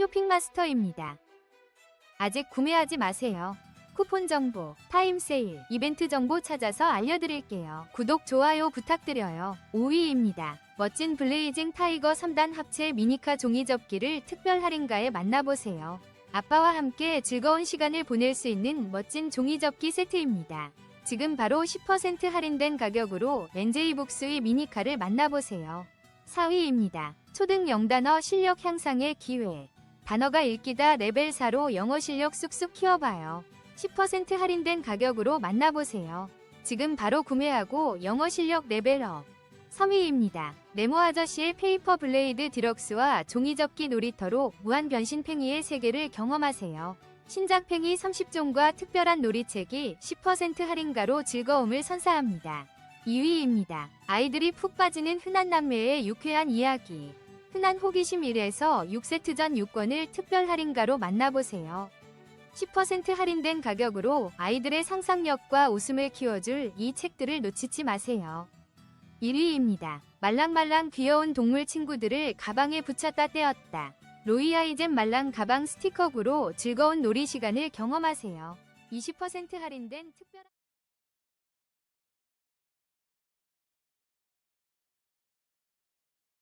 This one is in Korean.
쇼핑마스터입니다. 아직 구매하지 마세요. 쿠폰 정보, 타임 세일, 이벤트 정보 찾아서 알려드릴게요. 구독, 좋아요 부탁드려요. 5위입니다. 멋진 블레이징 타이거 3단 합체 미니카 종이 접기를 특별 할인가에 만나보세요. 아빠와 함께 즐거운 시간을 보낼 수 있는 멋진 종이 접기 세트입니다. 지금 바로 10% 할인된 가격으로 NJ 북스의 미니카를 만나보세요. 4위입니다. 초등 영단어 실력 향상의 기회. 단어가 읽기다 레벨 4로 영어 실력 쑥쑥 키워봐요. 10% 할인된 가격으로 만나보세요. 지금 바로 구매하고 영어 실력 레벨업. 3위입니다. 네모 아저씨의 페이퍼 블레이드 디럭스와 종이접기 놀이터로 무한 변신 팽이의 세계를 경험하세요. 신작 팽이 30종과 특별한 놀이책이 10% 할인가로 즐거움을 선사합니다. 2위입니다. 아이들이 푹 빠지는 흔한 남매의 유쾌한 이야기. 흔한 호기심 1에서 6세트 전 6권을 특별 할인가로 만나보세요. 10% 할인된 가격으로 아이들의 상상력과 웃음을 키워줄 이 책들을 놓치지 마세요. 1위입니다. 말랑말랑 귀여운 동물 친구들을 가방에 붙였다 떼었다. 로이 아이젠 말랑 가방 스티커구로 즐거운 놀이 시간을 경험하세요. 20% 할인된 특별한